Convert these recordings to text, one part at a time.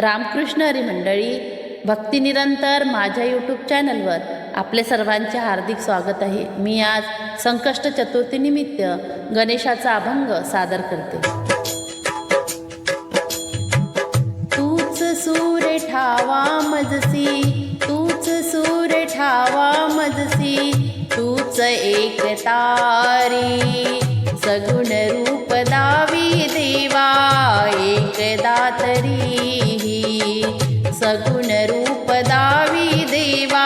रामकृष्ण हरी मंडळी भक्तिनिरंतर माझ्या यूट्यूब चॅनलवर आपले सर्वांचे हार्दिक स्वागत आहे. मी आज संकष्ट चतुर्थीनिमित्त गणेशाचा अभंग सादर करते. तूच सूर ठावा मजसी तूच सूर ठावा मजसी तूच एक तारी सगुण रूप दावी सगुण रूप दावी देवा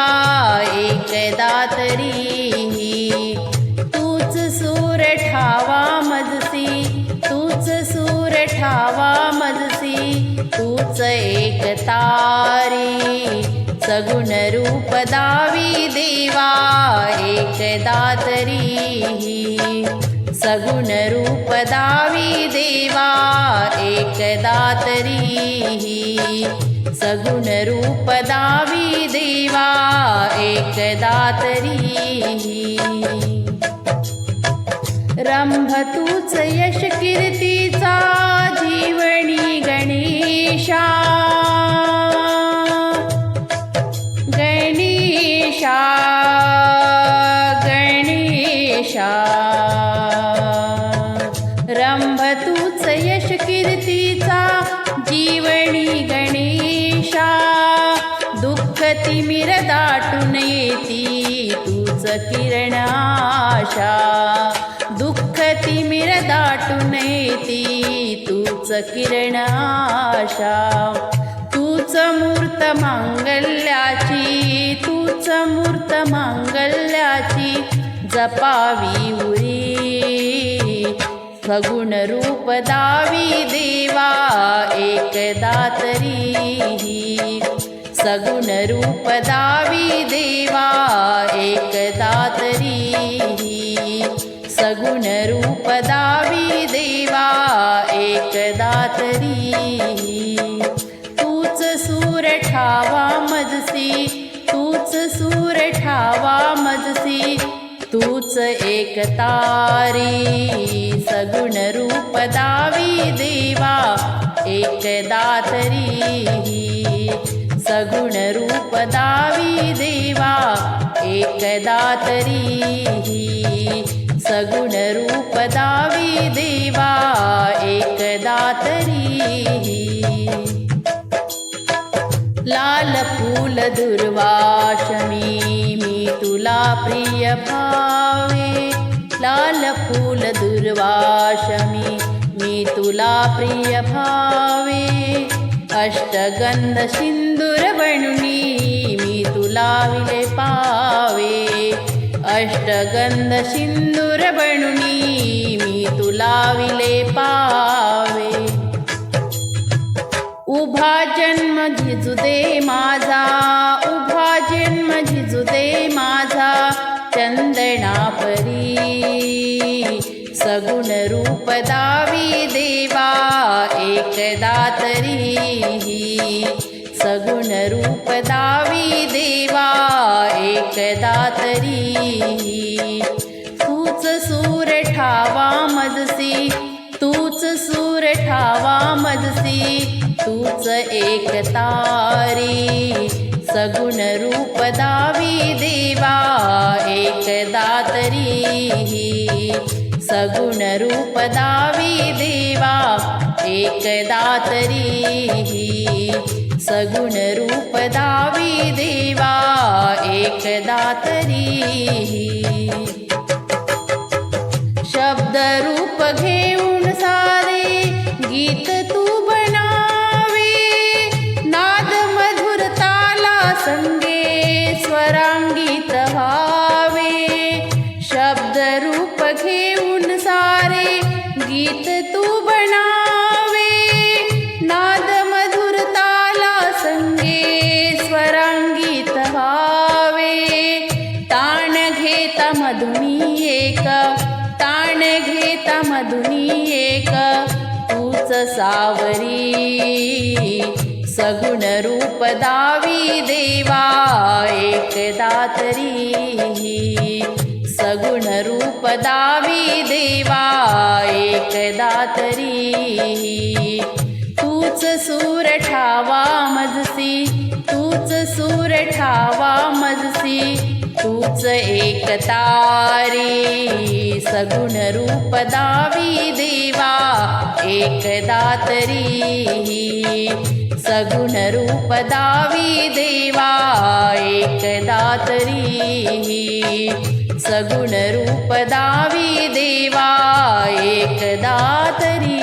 एकदा तरी तूच सूर ठावा मजसी तूच सूर ठावा मजसी तूच एक तारी. सगुण रूप दावी देवा एकदा तरी सगुण रूप दावी देवा एकदा तरी सगुण रूप दावी देवा एकदा तरी रंभ तूच यश कीर्तीचा जीवणी गणेशा. गणेशा गणेशा. रंभ तूच यश कीर्तीचा जीवणी गणेशा तिमिर दाटून येती तूच किरण आशा. दुःख तिमिर दाटून येती तूच किरण आशा. तूच मूर्त मांगल्याची तूच मूर्त मांगल्याची जपावी उरी. सगुण रूप दावी देवा एकदा तरी सगुण रूप दावी देवा एकदा तरी सगुण रूप दावी देवा एकदा तरी तूच सूर ठावा मजसी तूच सूर ठावा मजसी तूच एक तारी. सगुण रूप दावी देवा एकदा तरी सगुण रूप दावी देवा एकदा तरी सगुण रूप दावी देवा एकदा तरी लाल फूल दुर्वाशमी मी तुला प्रिय भावे लाल फूल दुर्वाशमी मी तुला प्रिय भावे. अष्टगंध सिंदूर बनूनी मी तुला विले पावे. अष्टगंध सिंदूर बनूनी मी तुला विले पावे. उभा जन्म झिजू दे माझा उभा जन्म झिजू दे माझा. चंदना परी सगुण रूप दावी देवा. एकदा तरी सगुण रूप दावी देवा एकदा तरी तूच सूर ठावा मजसी तूच सूर ठावा मजसी तूच एक तारी. सगुण रूप दावी देवा एकदा तरी सगुण रूप दावी देवा एकदा तरी सगुण रूप दावी देवा एकदा तरी शब्द रूप घेऊन सारे गीत तू बनावे. नाद मधुर ताला संगे स्वरांगीत व्हावे शब्द रूप घेऊन सारे गीत स्वरांगीत व्हावे ताण घेता मधुनी एक ताण घेता मधुनी एक। तूच सावरी सगुण रूप दावी देवा एकदा तरी सगुण रूप दावी देवा एकदा तरी तूच सूर ठावा मजसी ठावा मजसी तूच एक तारी सगुण रूप दावी देवा एकदा तरी सगुण रूप दावी देवा एकदा तरी सगुण रूप दावी देवा एकदा तरी